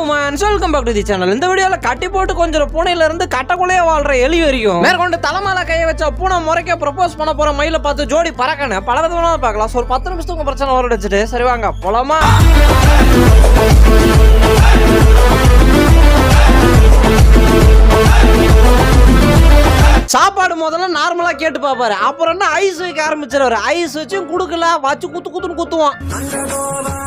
Women's welcome back to the channel இந்த வீடியோல கட்டி போட்டு கொஞ்சம் பூனையில இருந்து கட்டக்குள்ளேயே வாழ்ற எலி வரைக்கும். மேற்கொண்டு தலைமையில கைய வச்ச பூனை முறைக்க ப்ரொபோஸ் பண்ண போற மயில பார்த்து ஜோடி பறக்கணும் பல விதமான பார்க்கலாம். ஒரு பத்து நிமிஷத்துக்கு உங்க பிரச்சனை வர சரி வாங்க போலாமா? சாப்பாடு முதல்ல நார்மலா கேட்டு பாப்பாரு. அப்புறம் என்ன ஐஸ் வைக்க ஆரம்பிச்சிருவாரு. ஐஸ் வச்சும் குடுக்கல வச்சு குத்து குத்துன்னு குத்துவான்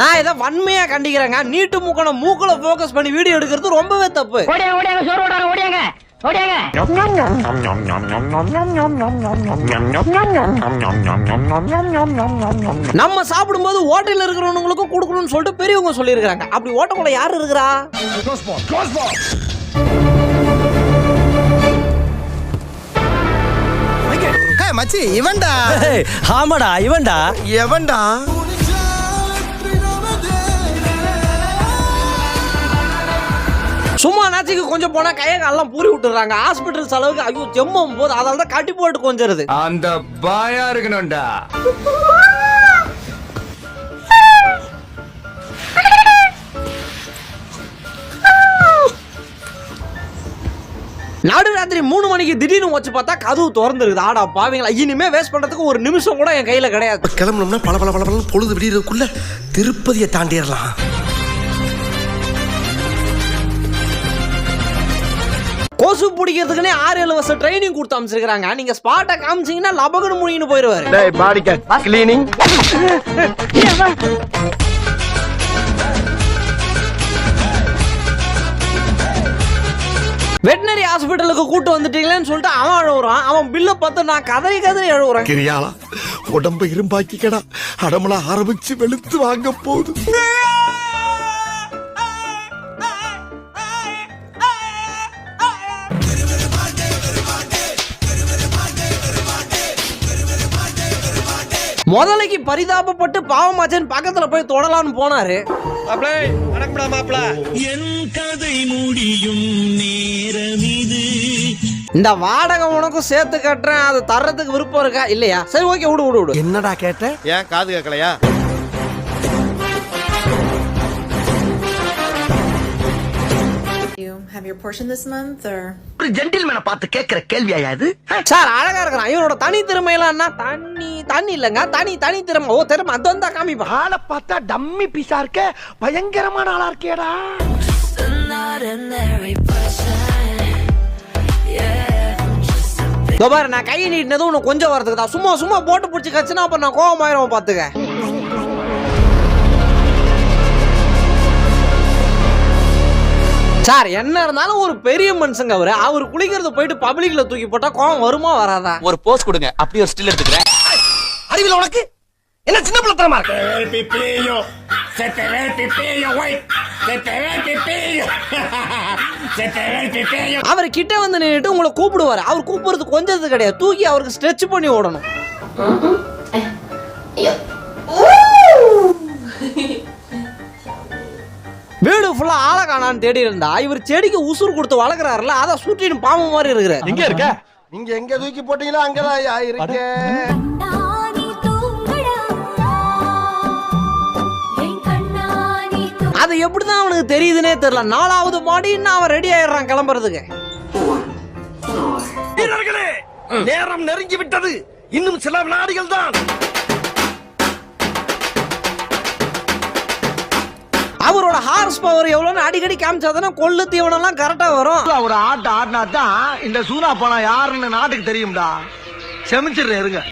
நான் இதை வன்மையா கண்டிக்கிறேங்க. நீட்டு மூக்கன மூக்குல ஃபோக்கஸ் பண்ணி வீடியோ எடுக்கிறது ரொம்பவே தப்பு. ஓடியாங்க ஓடியாங்க சோறு ஓடாங்க ஓடியாங்க ஓடியாங்க. நம்ம சாப்பிடும்போது ஹோட்டல்ல இருக்கிறவங்களுக்கும் கொடுக்கணும்னு சொல்லிட்டு பெரியவங்க சொல்லியிருக்காங்க அப்படி ஓட்டக்குள்ள யார் இருக்கிறா? மச்சி இவன்டா. ஆமாடா இவன்டா. எவன்டா? சும்மா நாச்சுக்கு கொஞ்சம் போனா கையை காலெல்லாம் பூரி விட்டுறாங்க. ஹாஸ்பிட்டல் செலவுக்கு ஐயோ ஜெம்மம் போது அதனால தான் கட்டி போட்டு கொஞ்சிருது அந்த பாயா இருக்கணும்டா. நடு ராத்திரி மூணு மணிக்கு திடீர்னு வச்சு பார்த்தா கதவு திறந்துருக்குது. ஆடா பாவீங்களா. இனிமே வேஸ்ட் பண்றதுக்கு ஒரு நிமிஷம் கூட என் கையில கிடையாது. கிளம்பணும்னா பல பல பல பல பொழுது விடியறதுக்குள்ள திருப்பதியை தாண்டிடலாம். கொசு பிடிக்கிறதுக்குன்னே ஆறு ஏழு வருஷம் ட்ரைனிங் கொடுத்து அமைச்சிருக்காங்க நீங்க ஸ்பாட்டை காமிச்சீங்கன்னா லபகன்னு முடின்னு போயிருவாரு. டேய் பாடி கிளீனிங் வெட்டினரி ஹாஸ்பிட்டலுக்கு கூட்டு வந்துட்டீங்களேன்னு சொல்லிட்டு அவன் அழுகுறான் அவன் பில்லை பார்த்து நான் கதறி கதறி அழுகுறேன் கிரியாளா உடம்ப இரும்பாக்கிக்கடா. அடமலா ஆரம்பிச்சு வெளுத்து வாங்க போகுது. முதலைக்கு பரிதாபப்பட்டு பாவமாச்சன் பக்கத்துல போய் தொடலான்னு போனாரு. இந்த வாடகை உனக்கும் சேர்த்து கட்டுறேன் அது தர்றதுக்கு விருப்பம் இருக்கா? இல்லையா? சரி ஓகே விடு விடு விடு. என்னடா கேட்ட? ஏன் காது கேட்கலையா? You have your portion this month, or? ஒரு ஜென்டில்மேனை பார்த்து கேட்கிற கேள்வியா இது? சார் அழகா இருக்கிறான். இவனோட தனி திறமையெல்லாம் என்ன? தண்ணி தண்ணி இல்லைங்க. தனி தனி திறமை. ஓ திறமை. அது வந்தா காமிப்பான் ஆளை பார்த்தா டம்மி பீஸா இருக்க. பயங்கரமான ஆளா இருக்கேடா. பாரு நான் கையை நீட்டினதும் உனக்கு கொஞ்சம் வரதுக்கு தான். சும்மா சும்மா போட்டு பிடிச்சி கச்சுனா அப்புறம் நான் கோவமாயிரும் பாத்துக்க. சார் என்ன இருந்தாலும் ஒரு பெரிய மனுஷங்க அவரு. அவர் குளிக்கிறது போயிட்டு பப்ளிக்ல தூக்கி போட்டா கோவம் வருமா வராதா? ஒரு போஸ் கொடுங்க. அப்படியே ஒரு ஸ்டில் எடுத்துக்கிறேன். அறிவில் உனக்கு? என்ன சின்ன பிள்ளைத்தனமா இருக்கு? அவர் கிட்ட வந்து நின்னுட்டு உங்களை கூப்பிடுவாரு. அவர் கூப்பிடுறது கொஞ்சது கிடையாது. தூக்கி அவருக்கு ஸ்ட்ரெச் பண்ணி விடணும் வீடு ஃபுல்லா ஆளை காணான்னு தேடி இருந்தா இவர் செடிக்கு உசுர் கொடுத்து வளர்க்குறாருல அதை சுற்றின்னு பாம்பு மாதிரி இருக்கிறார். எங்க இருக்க? நீங்க எங்க தூக்கி போட்டீங்களோ அங்கதான் இருக்கேன். அது எப்படிதான் அவனுக்கு தெரியுதுன்னே தெரியல. நாலாவது மாடின்னு அவன் ரெடி ஆயிடுறான் கிளம்புறதுக்கு. வீரர்களே நேரம் நெருங்கி விட்டது. இன்னும் சில வினாடிகள் தான். அவரோட ஹார்ஸ் பவர் எவ்வளோன்னு அடிக்கடி காமிச்சாதானே கொள்ளு தீவனம்லாம் கரெக்டா வரும். ஒரு ஆட்டு ஆடினா தான் இந்த சூனா பணம் யாருன்னு நாட்டுக்கு தெரியும்டா. செமிச்சிடுறேன் இருங்க.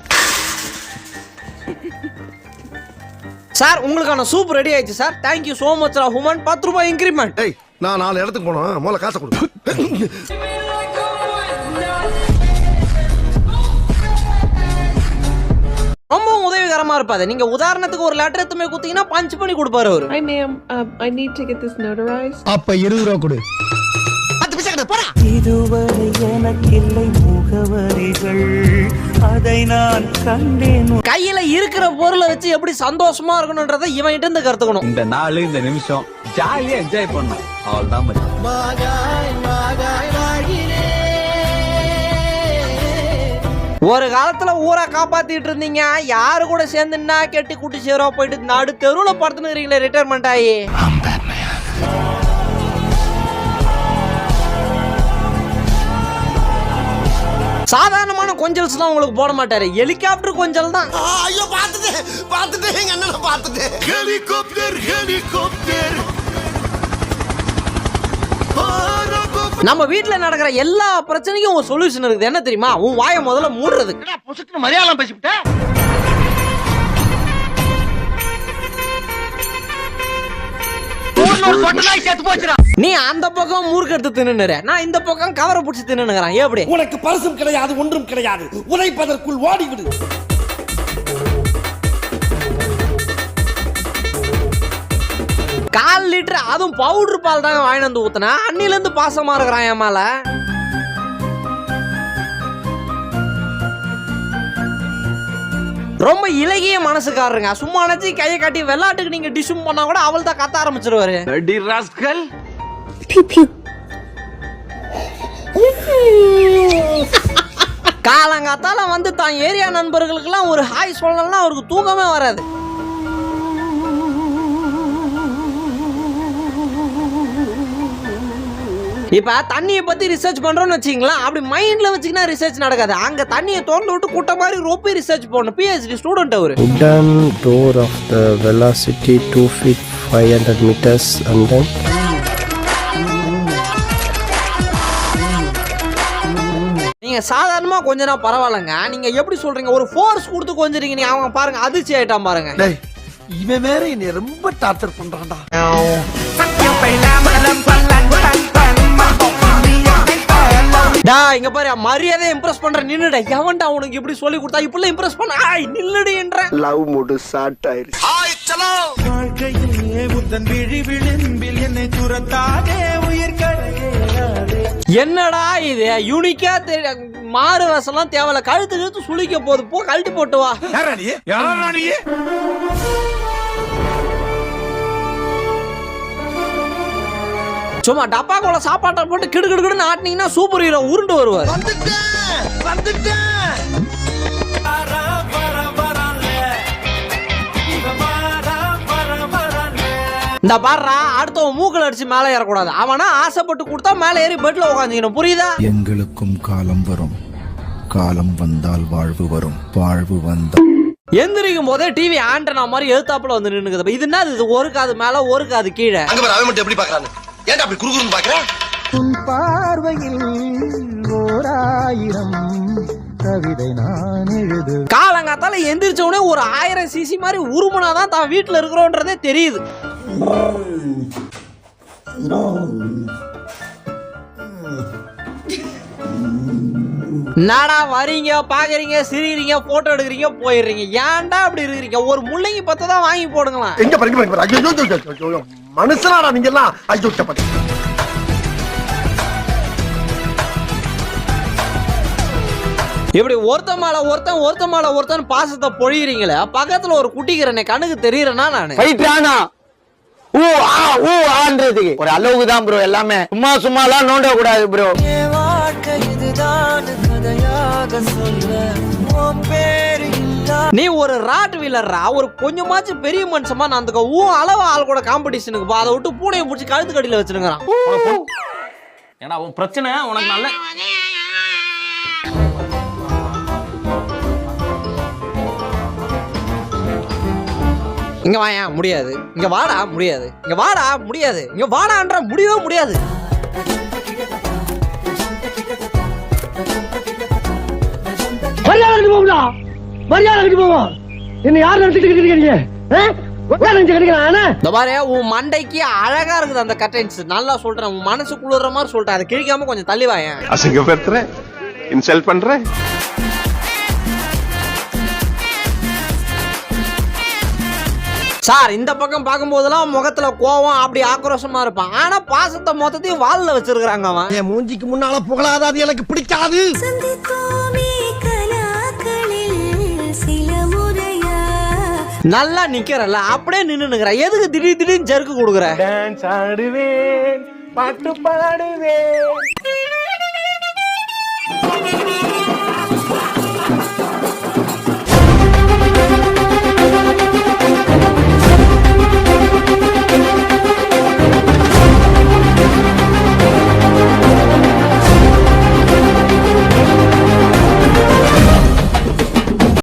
சார் உங்களுக்கான சூப் ரெடி ஆயிடுச்சு sir thank you so much women பத்து ரூபாய் இன்க்ரிமெண்ட் டேய் நான் நாலு இடத்துக்கு போனோம் முதல்ல காசை கொடு. ரொம்ப உதவிகரமா இருப்பாது நீங்க உதாரணத்துக்கு ஒரு லெட்டர் எடுத்துமே குத்தீங்கன்னா பஞ்ச் பண்ணி கொடுப்பாரு அவரு. Hi, ma'am. Um, I need to get this notarized. அப்ப இருபது ரூபா கொடு. பத்து பைசா கிட்ட போடா. இதுவரை எனக்கில்லை அதை நான் கண்டேன். கையில இருக்கிற பொருளை வச்சு எப்படி சந்தோஷமா இருக்கணும்ன்றதை இவன் கிட்ட இருந்து கத்துக்கணும். இந்த நாள் இந்த நிமிஷம் ஜாலியா என்ஜாய் பண்ணணும். அவ்வளவுதான் மச்சான். ஒரு காலத்துல ஊரை காப்பாத்திட்டு இருந்தீங்க. யாரு கூட சேர்ந்துன்னா கெட்டி குட்டி சேரோ போயிட்டு நடு தெருவுல படுத்துன்னு ரிட்டையர்மெண்ட் ஆகி கொஞ்சல்ஸ்லாம் உங்களுக்கு போட மாட்டாரு. ஹெலிகாப்டர் கொஞ்சல் தான். ஐயோ பார்த்துட்டேன். பார்த்துட்டேன். எங்க அண்ணனை பார்த்துட்டேன். Helicopter helicopter. நம்ம வீட்ல நடக்கிற எல்லா பிரச்சனைக்கும் ஒரு சொல்யூஷன் இருக்குது. என்ன தெரியுமா? உன் வாயை முதல்ல மூடுறது பொசுக்கு மலையாளம் நீ அந்த பக்கம் மூர்க்க எடுத்து தின்னுற நான் இந்த பக்கம் கவரை பிடிச்சி தின்னுங்கிறான் எப்படி உனக்கு பரிசும் கிடையாது ஒன்றும் கிடையாது. உழைப்பதற்குள் ஓடிவிடு. கால் லிட்டர் அதுவும் பவுடர் பால் தாங்க வாங்கிட்டு வந்து ஊத்துனா அன்னில இருந்து பாசமா இருக்கிறான் என் மேல. ரொம்ப இலகிய மனசுக்காரருங்க. சும்மா நினைச்சு கையை காட்டி வெள்ளாட்டுக்கு நீங்க டிஷ்யூம் பண்ணா கூட அவள் தான் கத்த ஆரம்பிச்சிருவாரு. அடி ராஸ்கல். காலங்காத்தால வந்து தான் ஏரியா நண்பர்களுக்கெல்லாம் ஒரு ஹாய் சொல்லணும்னா அவருக்கு தூக்கமே வராது. இப்ப தண்ணியை பத்தி ரிசர்ச் பண்றோம்னு வச்சுங்களேன் அப்படி மைண்ட்ல வச்சுக்கினா ரிசர்ச் நடக்காது. அங்க தண்ணியை திறந்து விட்டு குட்டை மாதிரி ரொப்பி ரிசர்ச் பண்ணணும் பிஹெச்டி ஸ்டூடெண்ட் அவரு. Wooden door of the velocity 2 feet 500 meters and then நீங்க சாதாரணமா கொஞ்ச நாள் பரவாயில்லைங்க. நீங்க எப்படி சொல்றீங்க? ஒரு ஃபோர்ஸ் கொடுத்து கொஞ்சறீங்க நீ அவங்க பாருங்க அதிர்ச்சி ஆயிட்டான் பாருங்க. டேய் இவன் வேற என்னை ரொம்ப டார்ச்சர் பண்றான்டா. டா இங்க பாரு மரியாதை இம்ப்ரெஸ் பண்ற நின்னுடா எவன்டா உனக்கு இப்படி சொல்லி கொடுத்தா? இப்படி இம்ப்ரெஸ் பண்ண ஆய் நில்லுடின்ற லவ் மூடு ஸ்டார்ட் ஆயிருச்சு ஹாய் சலோ. என்னடா இது? யூனிக்கா தெரிய மாறு வசம்லாம் தேவையில்ல. கழுத்து கழுத்து சுளிக்க போகுது. போ கழட்டி போட்டு வா. சும்மா டப்பாக்குள்ள சாப்பாட்டை போட்டு கிடு கிடு கிடுன்னு ஆட்டினீங்கன்னா சூப்பர் ஹீரோ உருண்டு வருவார். இந்த பாடுறா அடுத்தவன் மூக்கல் அடிச்சு மேலே ஏறக்கூடாது. அவனா ஆசைப்பட்டு கொடுத்தா மேலே ஏறி பெட்ல உட்காந்துக்கணும் புரியுதா? எங்களுக்கும் காலம் வரும். காலம் வந்தால் வாழ்வு வரும். வாழ்வு வந்தால் எந்திரிக்கும் போதே டிவி ஆண்டனா மாதிரி எழுத்தாப்புல வந்து நின்னுக்குது இது என்ன இது ஒரு காது மேல ஒரு காது கீழே. அவன் மட்டும் எப்படி பாக்குறான்னு ஏன்டா அப்படி குறுகுறுன்னு பாக்குற? உன் பார்வையில் ஓராயிரம் கவிதை நான் எழுது காலங்காத்தால எந்திரிச்ச உடனே ஒரு ஆயிரம் சிசி மாதிரி உருமுனாதான் தான் வீட்டுல இருக்கிறோன்றதே தெரியுது. நாடா வரீங்க பாக்குறீங்க சிரிக்கிறீங்க போட்டோ எடுக்கிறீங்க போயிடுறீங்க. ஏன்டா அப்படி இருக்கிறீங்க? ஒரு முள்ளங்கி பத்தை தான் வாங்கி போடுங்களேன். எங்க பாருங்க. மனுஷனாடா நீங்க எல்லாம் ஐயோ இப்படி ஒருத்த மேல ஒருத்தன் ஒருத்த மேல ஒருத்தன் பாசத்தை பொழியறீங்களே? பக்கத்துல ஒரு குட்டிக்கிறனே கண்ணுக்கு தெரியறேனா நானு? ஃபைட்டானா ஊ ஆ ஊ ஆன்றதுக்கு ஒரு அளவுக்கு தான் ப்ரோ எல்லாமே. சும்மா சும்மாலாம் நோண்ட கூடாது ப்ரோ நீ ஒரு ராட் வீலர்ரா ஒரு கொஞ்சமாச்சும் பெரிய மனுஷமா நான் அந்த ஊ அளவு ஆள் கூட காம்படிஷனுக்கு போ. அதை விட்டு பூனையை பிடிச்சி கழுத்து கடியில வச்சிருக்கிறான். ஏன்னா உன் பிரச்சனை உனக்கு நல்ல இங்க வாயா முடியாது. இங்க வாடா முடியாது. இங்க வாடா முடியாது. இங்க வாடான்ற முடியவே முடியாது. மரியாதை கட்டி போகும்டா. மரியாதை கட்டி போவோம். என்ன யார் இந்த பாரு உன் மண்டைக்கு அழகா இருக்குது அந்த கட்டன்ஸ் நல்லா சொல்றேன் உன் மனசு குளிர்ற மாதிரி சொல்றேன். அதை கிழிக்காம கொஞ்சம் தள்ளி வாயேன். அசிங்கப்படுத்துறேன் இன்சல்ட் பண்றேன். சார் இந்த பக்கம் பார்க்கும்போதெல்லாம் முகத்துல கோவம் அப்படி ஆக்ரோஷமா இருப்பான். ஆனா பாசத்தை மொத்தத்தையும் வால்ல வச்சிருக்காங்க அவன். என் மூஞ்சிக்கு முன்னால புகழாத அது எனக்கு பிடிக்காது. நல்லா நிக்கிறல்ல அப்படியே நின்னு நிக்கிற எதுக்கு திடீர் திடீர்னு ஜெருக்கு கொடுக்குற? டான்ஸ் ஆடுவேன் பாட்டு பாடுவேன்.